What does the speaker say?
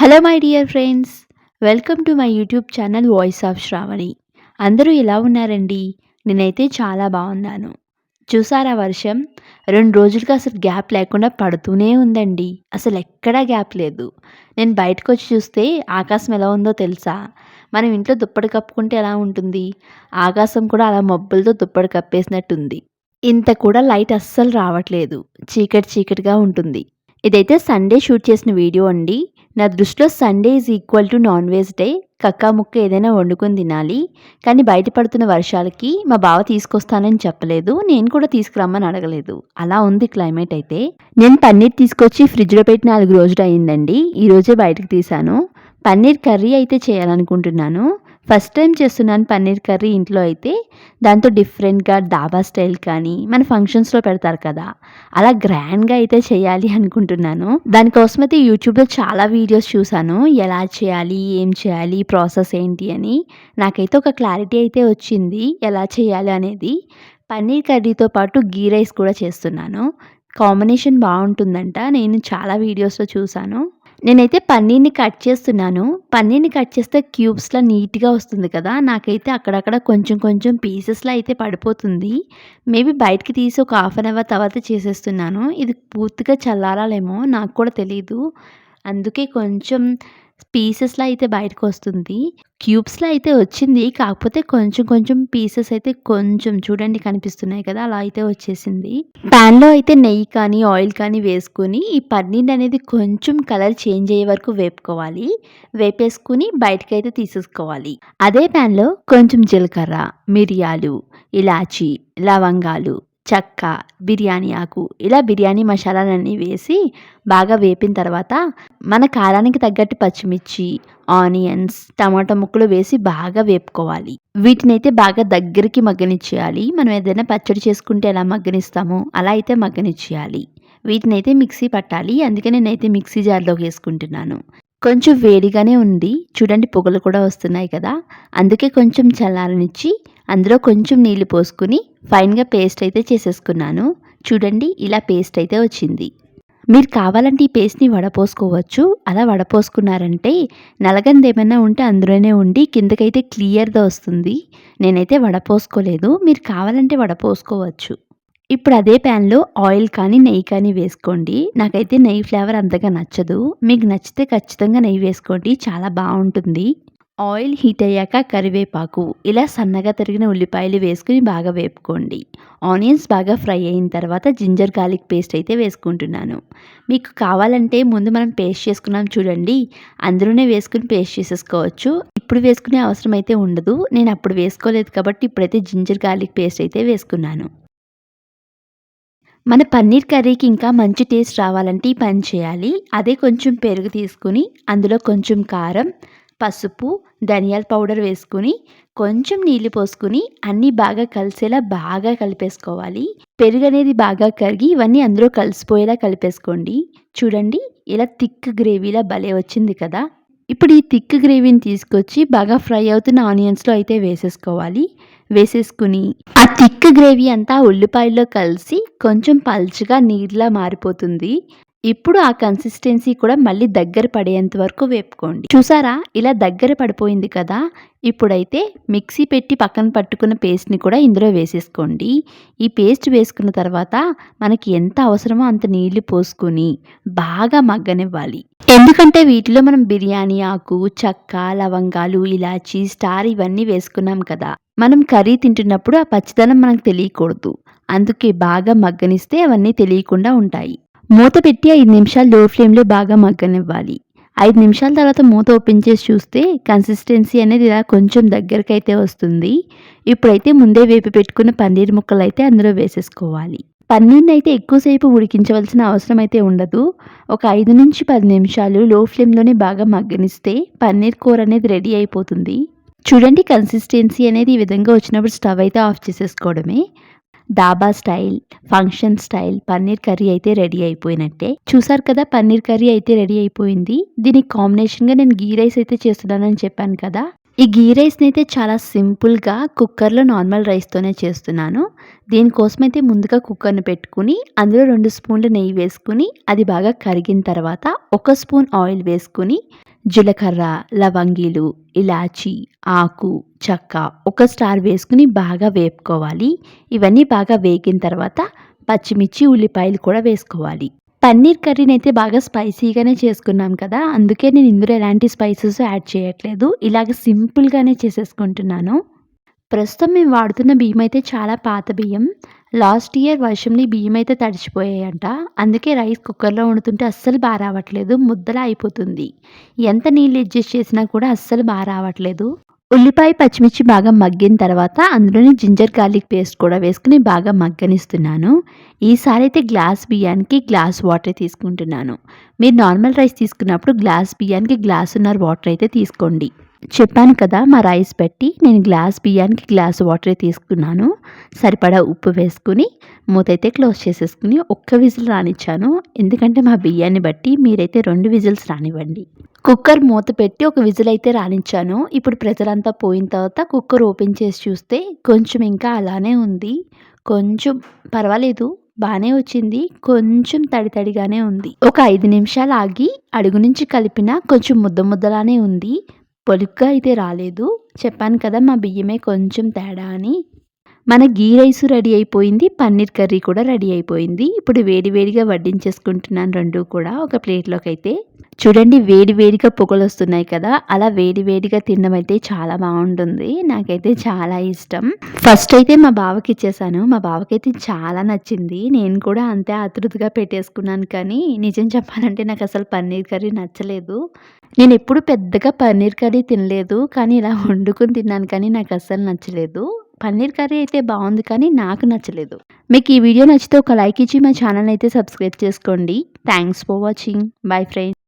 Hello my dear friends welcome to my YouTube channel voice of Shravani. అందరూ ఎలా ఉన్నారండి? నేనైతే చాలా బాగున్నాను. చూసారా వర్షం? రెండు రోజులుగా అసలు గ్యాప్ లేకుండా పడుతూనే ఉందండి. అసలు ఎక్కడా గ్యాప్ లేదు. నేను బయటకు వచ్చి చూస్తే ఆకాశం ఎలా ఉందో తెలుసా? మనం ఇంట్లో దుప్పటి కప్పుకుంటే ఎలా ఉంటుంది? ఆకాశం కూడా అలా మబ్బులతో దుప్పటి కప్పేసినట్టుంది. ఇంత కూడా లైట్ అస్సలు రావట్లేదు. చీకటి చీకటిగా ఉంటుంది. ఇదైతే సండే షూట్ చేసిన వీడియో అండి. నా దృష్టిలో Sunday is equal to non veg day కక్కా ముక్క ఏదైనా వండుకొని తినాలి. కానీ బయటపడుతున్న వర్షాలకి మా బావ తీసుకొస్తానని చెప్పలేదు. నేను కూడా తీసుకురమ్మని అడగలేదు. అలా ఉంది క్లైమేట్ అయితే. నేను పన్నీర్ తీసుకొచ్చి ఫ్రిడ్జ్లో పెట్టి నాలుగు రోజులు అయిందండి. ఈ రోజే బయటకు తీశాను. పన్నీర్ కర్రీ అయితే చేయాలనుకుంటున్నాను. ఫస్ట్ టైం చేస్తున్నాను పన్నీర్ కర్రీ ఇంట్లో అయితే. దాంతో డిఫరెంట్గా డాబా స్టైల్ కానీ మన ఫంక్షన్స్లో పెడతారు కదా. అలా గ్రాండ్గా అయితే చేయాలి అనుకుంటున్నాను. దానికోసం అయితే యూట్యూబ్లో చాలా వీడియోస్ చూశాను. ఎలా చేయాలి ఏం చేయాలి ప్రాసెస్ ఏంటి అని. నాకైతే ఒక క్లారిటీ అయితే వచ్చింది ఎలా చేయాలి అనేది. పన్నీర్ కర్రీతో పాటు గీ రైస్ కూడా చేస్తున్నాను. కాంబినేషన్ బాగుంటుందంట. నేను చాలా వీడియోస్లో చూశాను. నేనైతే పన్నీర్ని కట్ చేస్తున్నాను. పన్నీర్ని కట్ చేస్తే క్యూబ్స్లా నీట్గా వస్తుంది కదా. నాకైతే అక్కడక్కడ కొంచెం కొంచెం పీసెస్లో అయితే పడిపోతుంది. మేబీ బయటికి తీసి ఒక హాఫ్ అన్ అవర్ తర్వాత చేసేస్తున్నాను. ఇది పూర్తిగా చల్లారాలేమో నాకు కూడా తెలియదు అందుకే కొంచెం పీసెస్‌లో అయితే బయటకొస్తుంది. క్యూబ్స్‌లో అయితే వచ్చింది. కాకపోతే కొంచెం కొంచెం పీసెస్ అయితే కొంచెం చూడండి కనిపిస్తున్నాయి కదా! అలా అయితే వచ్చేసింది. ప్యాన్లో అయితే నెయ్యి కానీ, ఆయిల్ కానీ వేసుకుని ఈ పన్నీర్ అనేది కొంచెం కలర్ చేంజ్ అయ్యే వరకు వేపుకోవాలి. వేపేసుకొని బయటకైతే తీసేసుకోవాలి. అదే ప్యాన్లో కొంచెం జీలకర్ర, మిరియాలు, ఇలాచి లవంగాలు చెక్క బిర్యానీ ఆకు ఇలా బిర్యానీ మసాలాలన్నీ వేసి బాగా వేపిన తర్వాత మన కారానికి తగ్గట్టు పచ్చిమిర్చి ఆనియన్స్ టమాటా ముక్కలు వేసి బాగా వేపుకోవాలి. వీటిని అయితే బాగా దగ్గరికి మగ్గనిచ్చేయాలి. మనం ఏదైనా పచ్చడి చేసుకుంటే ఎలా మగ్గనిస్తామో అలా అయితే మగ్గనిచ్చేయాలి. వీటిని అయితే మిక్సీ పట్టాలి. అందుకే నేనైతే మిక్సీ జార్లోకి వేసుకుంటున్నాను. కొంచెం వేడిగానే ఉంది. చూడండి పొగలు కూడా వస్తున్నాయి కదా. అందుకే కొంచెం చల్లారనిచ్చి అందులో కొంచెం నీళ్ళు పోసుకుని ఫైన్గా పేస్ట్ అయితే చేసేసుకున్నాను. చూడండి ఇలా పేస్ట్ అయితే వచ్చింది. మీరు కావాలంటే ఈ పేస్ట్ని వడపోసుకోవచ్చు. అలా వడపోసుకున్నారంటే నలగంది ఏమైనా ఉంటే అందులోనే ఉండి కిందకైతే క్లియర్గా వస్తుంది. నేనైతే వడపోసుకోలేదు. మీరు కావాలంటే వడపోసుకోవచ్చు. ఇప్పుడు అదే ప్యాన్లో ఆయిల్ కానీ నెయ్యి కానీ వేసుకోండి. నాకైతే నెయ్యి ఫ్లేవర్ అంతగా నచ్చదు. మీకు నచ్చితే ఖచ్చితంగా నెయ్యి వేసుకోండి. చాలా బాగుంటుంది. ఆయిల్ హీట్ అయ్యాక కరివేపాకు. ఇలా సన్నగా తరిగిన ఉల్లిపాయలు వేసుకుని బాగా వేపుకోండి. ఆనియన్స్ బాగా ఫ్రై అయిన తర్వాత జింజర్ గార్లిక్ పేస్ట్ అయితే వేసుకుంటున్నాను. మీకు కావాలంటే ముందు మనం పేస్ట్ చేసుకున్నాం చూడండి. అందులోనే వేసుకుని పేస్ట్ చేసేసుకోవచ్చు. ఇప్పుడు వేసుకునే అవసరం అయితే ఉండదు. నేను అప్పుడు వేసుకోలేదు కాబట్టి ఇప్పుడైతే జింజర్ గార్లిక్ పేస్ట్ అయితే వేసుకున్నాను. మన పన్నీర్ కర్రీకి ఇంకా మంచి టేస్ట్ రావాలంటే ఈ పని చేయాలి. అదే కొంచెం పెరుగు తీసుకుని అందులో కొంచెం కారం పసుపు ధనియాల పౌడర్ వేసుకుని కొంచెం నీళ్ళు పోసుకుని అన్నీ బాగా కలిసేలా బాగా కలిపేసుకోవాలి. పెరుగు అనేది బాగా కరిగి ఇవన్నీ అందులో కలిసిపోయేలా కలిపేసుకోండి. చూడండి ఇలా థిక్ గ్రేవీలా భలే వచ్చింది కదా. ఇప్పుడు ఈ థిక్ గ్రేవీని తీసుకొచ్చి బాగా ఫ్రై అవుతున్న ఆనియన్స్లో అయితే వేసేసుకోవాలి. వేసేసుకుని ఆ థిక్ గ్రేవీ అంతా ఉల్లిపాయల్లో కలిసి కొంచెం పల్చగా నీళ్ళలా మారిపోతుంది. ఇప్పుడు ఆ కన్సిస్టెన్సీ కూడా మళ్ళీ దగ్గర పడేంత వరకు వేపుకోండి. చూసారా? ఇలా దగ్గర పడిపోయింది కదా? ఇప్పుడైతే మిక్సీ పెట్టి పక్కన పట్టుకున్న పేస్ట్ని కూడా ఇందులో వేసేసుకోండి. ఈ పేస్ట్ వేసుకున్న తర్వాత మనకి ఎంత అవసరమో అంత నీళ్ళు పోసుకొని బాగా మగ్గనివ్వాలి. ఎందుకంటే వీటిలో మనం బిర్యానీ ఆకు చక్క లవంగాలు ఇలాచి స్టార్ ఇవన్నీ వేసుకున్నాం కదా? మనం కర్రీ తింటున్నప్పుడు ఆ పచ్చిదనం మనకు తెలియకూడదు. అందుకే బాగా మగ్గనిస్తే అవన్నీ తెలియకుండా ఉంటాయి. మూత పెట్టి ఐదు నిమిషాలు లో ఫ్లేమ్లో బాగా మగ్గనివ్వాలి. ఐదు నిమిషాల తర్వాత మూత ఓపెన్ చేసి చూస్తే కన్సిస్టెన్సీ అనేది ఇలా కొంచెం దగ్గరికి అయితే వస్తుంది. ఇప్పుడైతే ముందే వేపి పెట్టుకున్న పన్నీర్ ముక్కలు అయితే అందులో వేసేసుకోవాలి. పన్నీర్ని అయితే ఎక్కువసేపు ఉడికించవలసిన అవసరం అయితే ఉండదు. ఒక ఐదు నుంచి పది నిమిషాలు లో ఫ్లేమ్లోనే బాగా మగ్గనిస్తే పన్నీర్ కూర అనేది రెడీ అయిపోతుంది. చూడండి కన్సిస్టెన్సీ అనేది ఈ విధంగా వచ్చినప్పుడు స్టవ్ అయితే ఆఫ్ చేసేసుకోవడమే. Dhaba style function style paneer curry అయితే రెడీ అయిపోయినట్టే. చూసారు కదా పన్నీర్ కర్రీ అయితే రెడీ అయిపోయింది. దీనికి కాంబినేషన్గా నేను గీ రైస్ అయితే చేస్తున్నానని చెప్పాను కదా. ఈ గీ రైస్ని అయితే చాలా సింపుల్గా కుక్కర్లో నార్మల్ రైస్తోనే చేస్తున్నాను. దీనికోసం అయితే ముందుగా కుక్కర్ని పెట్టుకుని అందులో రెండు స్పూన్లు నెయ్యి వేసుకుని అది బాగా కరిగిన తర్వాత ఒక స్పూన్ ఆయిల్ వేసుకుని జీలకర్ర లవంగీలు ఇలాచి ఆకు చెక్క ఒక స్టార్ వేసుకుని బాగా వేపుకోవాలి. ఇవన్నీ బాగా వేగిన తర్వాత పచ్చిమిర్చి ఉల్లిపాయలు కూడా వేసుకోవాలి. పన్నీర్ కర్రీని అయితే బాగా స్పైసీగానే చేసుకున్నాం కదా అందుకే నేను ఇందులో ఎలాంటి స్పైసెస్ యాడ్ చేయట్లేదు. ఇలాగ సింపుల్గానే చేసేసుకుంటున్నాను. ప్రస్తుతం మేము వాడుతున్న బియ్యం అయితే చాలా పాత బియ్యం. లాస్ట్ ఇయర్ వర్షంలో బియ్యం అయితే తడిచిపోయాయంట. అందుకే రైస్ కుక్కర్లో వండుతుంటే అస్సలు బాగా రావట్లేదు. ముద్దలా అయిపోతుంది. ఎంత నీళ్ళు అడ్జస్ట్ చేసినా కూడా అస్సలు బాగా రావట్లేదు. ఉల్లిపాయ పచ్చిమిర్చి బాగా మగ్గిన తర్వాత అందులోనే జింజర్ గార్లిక్ పేస్ట్ కూడా వేసుకుని బాగా మగ్గనిస్తున్నాను. ఈసారి అయితే గ్లాస్ బియ్యానికి గ్లాస్ వాటర్ తీసుకుంటున్నాను. మీరు నార్మల్ రైస్ తీసుకున్నప్పుడు గ్లాస్ బియ్యానికి గ్లాస్ ఉన్నర వాటర్ అయితే తీసుకోండి. చెప్పాను కదా మా రైస్ పెట్టి నేను గ్లాస్ బియ్యానికి గ్లాస్ వాటర్ తీసుకున్నాను. సరిపడా ఉప్పు వేసుకుని మూతైతే క్లోజ్ చేసేసుకుని ఒక్క విజిల్ రానిచ్చాను. ఎందుకంటే మా బియ్యాన్ని బట్టి మీరైతే రెండు విజిల్స్ రానివ్వండి. కుక్కర్ మూత పెట్టి ఒక విజిల్ అయితే రానిచ్చాను. ఇప్పుడు ప్రజలంతా పోయిన తర్వాత కుక్కర్ ఓపెన్ చేసి చూస్తే కొంచెం ఇంకా అలానే ఉంది. కొంచెం పర్వాలేదు బాగానే వచ్చింది. కొంచెం తడి తడిగానే ఉంది. ఒక ఐదు నిమిషాలు ఆగి అడుగు నుంచి కలిపిన కొంచెం ముద్ద ముద్దలానే ఉంది. పొలుగ్గా అయితే రాలేదు. చెప్పాను కదా మా బియ్యమే కొంచెం తేడా అని. మన గీ రైస్ రెడీ అయిపోయింది పన్నీర్ కర్రీ కూడా రెడీ అయిపోయింది. ఇప్పుడు వేడి వేడిగా వడ్డించేసుకుంటున్నాను రెండు కూడా ఒక ప్లేట్లోకి అయితే చూడండి వేడి వేడిగా పొగలు వస్తున్నాయి కదా అలా వేడి వేడిగా తినడం అయితే చాలా బాగుంటుంది. నాకైతే చాలా ఇష్టం. ఫస్ట్ అయితే మా బావకి ఇచ్చేసాను. మా బావకైతే చాలా నచ్చింది. నేను కూడా అంతే ఆతృతగా పెట్టేసుకున్నాను కానీ నిజం చెప్పాలంటే నాకు అసలు పన్నీర్ కర్రీ నచ్చలేదు. నేను ఎప్పుడు పెద్దగా పన్నీర్ కర్రీ తినలేదు కానీ ఇలా వండుకొని తిన్నాను కానీ నాకు అస్సలు నచ్చలేదు. పన్నీర్ కర్రీ అయితే బాగుంది కానీ నాకు నచ్చలేదు. మీకు ఈ వీడియో నచ్చితే ఒక లైక్ ఇచ్చి మా ఛానల్ అయితే సబ్స్క్రైబ్ చేసుకోండి. Thanks for watching. Bye friend